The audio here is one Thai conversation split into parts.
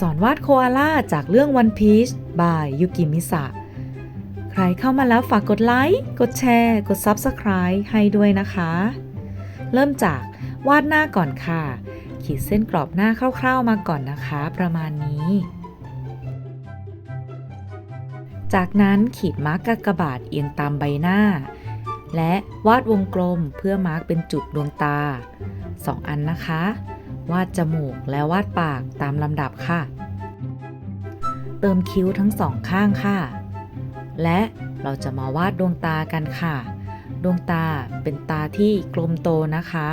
สอนวาดโคอาล่าจากเรื่อง One Piece by ยุกิมิสะใครเข้ามาแล้วฝากกดไลค์ กดแชร์ กด Subscribe ให้ด้วยนะคะ เริ่มจากวาดหน้าก่อนค่ะ ขีดเส้นกรอบหน้าคร่าวๆมาก่อนนะคะ ประมาณนี้ จากนั้นขีดมาร์กกากบาทเอียงตามใบหน้า และวาดวงกลมเพื่อมาร์กเป็นจุดดวงตา 2 อันนะคะ วาดจมูกและวาดปากตามลำดับค่ะ เติมคิ้วทั้งสองข้างค่ะ และเราจะมาวาดดวงตากันค่ะ ดวงตาเป็นตาที่กลมโตนะคะ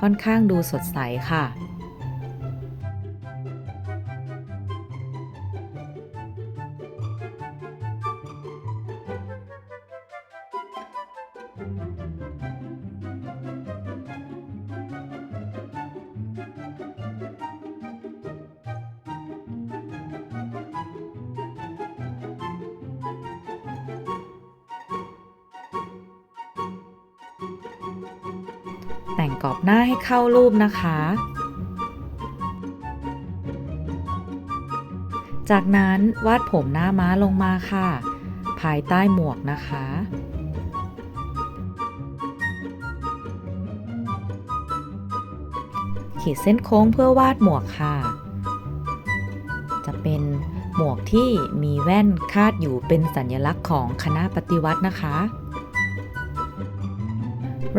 ค่อนข้างดูสดใสค่ะ กรอบหน้าให้เข้ารูปนะคะ จากนั้นวาดผมหน้าม้าลงมาค่ะ ภายใต้หมวกนะคะขีดเส้นโค้งเพื่อวาดหมวกค่ะ จะเป็นหมวกที่มีแว่นคาดอยู่เป็นสัญลักษณ์ของคณะปฏิวัตินะคะ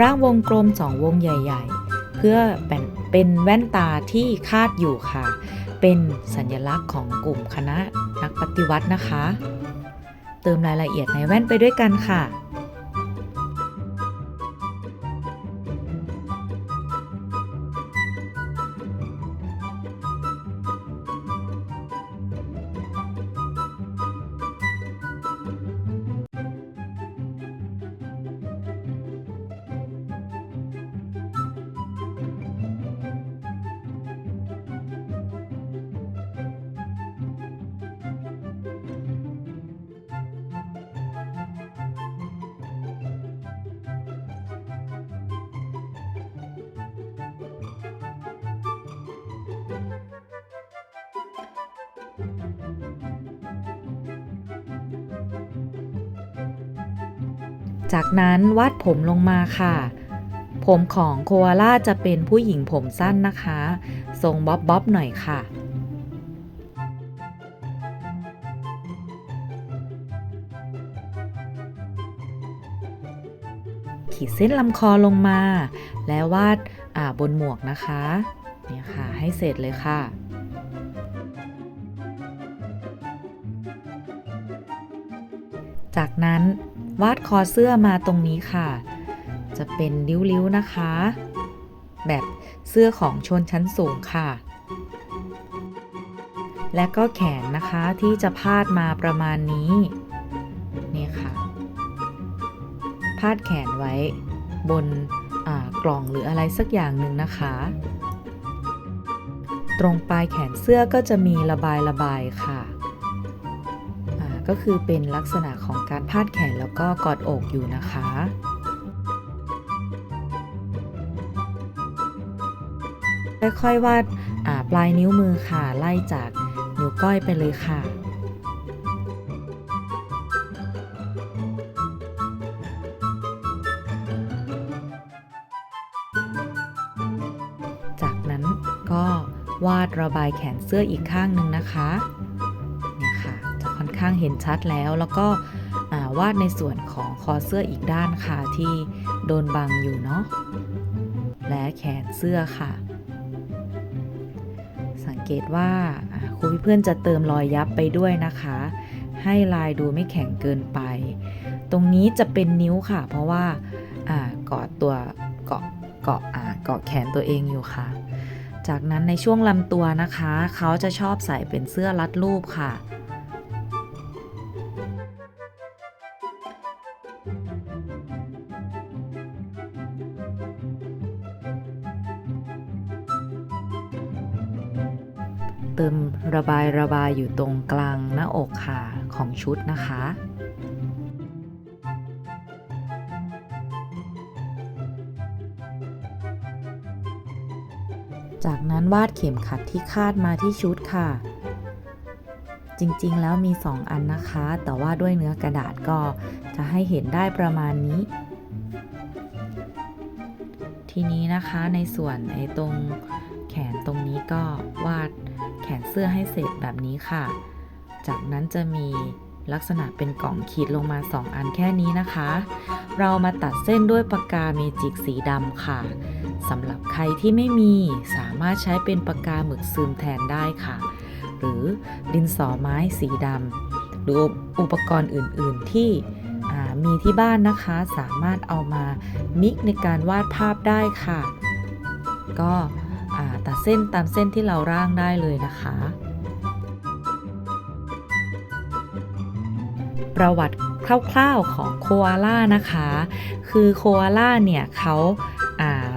ร่างวงกลมสองวงใหญ่ ๆ เพื่อเป็นเป็นแว่นตาที่คาดอยู่ค่ะ เป็นสัญลักษณ์ของกลุ่มคณะนักปฏิวัตินะคะ เติมรายละเอียดในแว่นไปด้วยกันค่ะ จากนั้นวาดผมลงมาค่ะ ผมของโคอาล่าจะเป็นผู้หญิงผมสั้นนะคะ ทรงบ๊อบบ๊อบหน่อยค่ะขีดเส้นลำคอลงมา แล้ววาดาบนหมวกนะคะ เนี่ยค่ะ ให้เสร็จเลยค่ะ จากนั้น วาดคอเสื้อมาตรงนี้ค่ะ จะเป็นริ้วๆนะคะ แบบเสื้อของชนชั้นสูงค่ะ และก็แขนนะคะที่จะพาดมาประมาณนี้นี่ค่ะ พาดแขนไว้บนกล่องหรืออะไรสักอย่างหนึ่งนะคะ ตรงปลายแขนเสื้อก็จะมีระบายระบายค่ะ ก็คือเป็นลักษณะของการพาดแขนแล้วก็กอดอกอยู่นะคะค่อยๆวาดปลายนิ้วมือค่ะ ไล่จากนิ้วก้อยไปเลยค่ะ จากนั้นก็วาดระบายแขนเสื้ออีกข้างหนึ่งนะคะ ข้างเห็นชัดแล้ว แล้วก็วาดในส่วนของคอเสื้ออีกด้านค่ะที่โดนบังอยู่เนาะและแขนเสื้อค่ะ สังเกตว่าครูเพื่อนจะเติมรอยยับไปด้วยนะคะ ให้ลายดูไม่แข็งเกินไป ตรงนี้จะเป็นนิ้วค่ะ เพราะว่าเกาะตัวเกาะเกาะเกาะแขนตัวเองอยู่ค่ะ จากนั้นในช่วงลำตัวนะคะ เขาจะชอบใส่เป็นเสื้อรัดรูปค่ะ เติมระบายระบายอยู่ตรงกลางหน้าอกค่ะของชุดนะคะจากนั้นวาดเข็มขัดที่คาดมาที่ชุดค่ะ จริงๆ แล้วมี 2 อันนะคะ แต่ว่าด้วยเนื้อกระดาษก็จะให้เห็นได้ประมาณนี้ ทีนี้นะคะในส่วนไอ้ตรงแขนตรงนี้ก็วาด แขนเสื้อให้เสร็จแบบนี้ค่ะ จากนั้นจะมีลักษณะเป็นกล่องขีดลงมา 2 อันแค่นี้นะคะ เรามาตัดเส้นด้วยปากกาเมจิกสีดำค่ะสำหรับใครที่ไม่มีสามารถใช้เป็นปากกาหมึกซึมแทนได้ค่ะ หรือดินสอไม้สีดำหรืออุปกรณ์อื่น ๆ ที่มีที่บ้านนะคะสามารถเอามามิกในการวาดภาพได้ค่ะ ก็ ตัดเส้นตามเส้นที่เราร่างได้เลยนะคะ ประวัติคร่าวๆของโคอาล่านะคะ คือโคอาล่าเนี่ยเขาา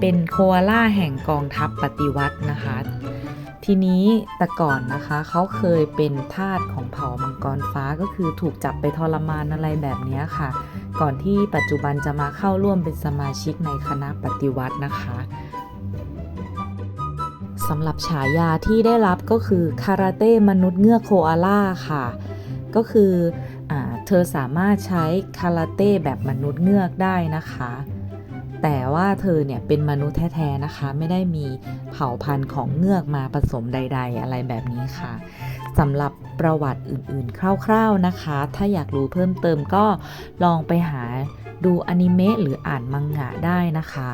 เป็นโคอาล่าแห่งกองทัพปฏิวัตินะคะ ทีนี้แต่ก่อนนะคะเขาเคยเป็นทาสของเผ่ามังกรฟ้าก็คือถูกจับไปทรมานอะไรแบบนี้ค่ะ ก่อนที่ปัจจุบันจะมาเข้าร่วมเป็นสมาชิกในคณะปฏิวัตินะคะ สำหรับฉายาที่ได้รับก็คือคาราเต้มนุษย์เงือกโคอาล่าค่ะ ก็คืออเธอสามารถใช้คาราเต้แบบมนุษย์เงือกได้นะคะ แต่ว่าเธอเนี่ยเป็นมนุษย์แท้ๆนะคะ ไม่ได้มีเผ่าพันธุ์ของเงือกมาผสมใด ๆ อะไรแบบนี้ค่ะสำหรับประวัติอื่นๆ คร่าว ๆนะคะ ถ้าอยากรู้เพิ่มเติมก็ลองไปหาดูอนิเมะหรืออ่านมังงะได้นะคะ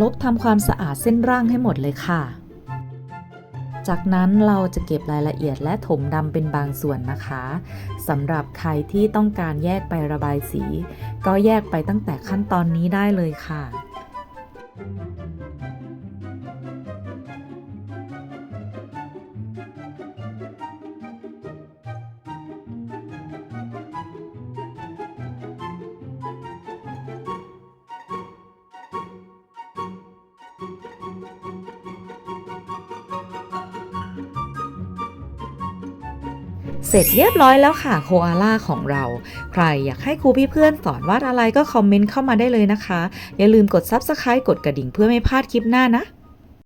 ลบทำความสะอาดเส้นร่างให้หมดเลยค่ะ จากนั้นเราจะเก็บรายละเอียดและถมดำเป็นบางส่วนนะคะสำหรับใครที่ต้องการแยกไประบายสี ก็แยกไปตั้งแต่ขั้นตอนนี้ได้เลยค่ะ เสร็จเรียบร้อยแล้วค่ะโคอาล่าของเรา ใครอยากให้ครูพี่เพื่อนสอนวาดอะไรก็คอมเมนต์เข้ามาได้เลยนะคะ อย่าลืมกด Subscribe กดกระดิ่งเพื่อไม่พลาดคลิปหน้านะ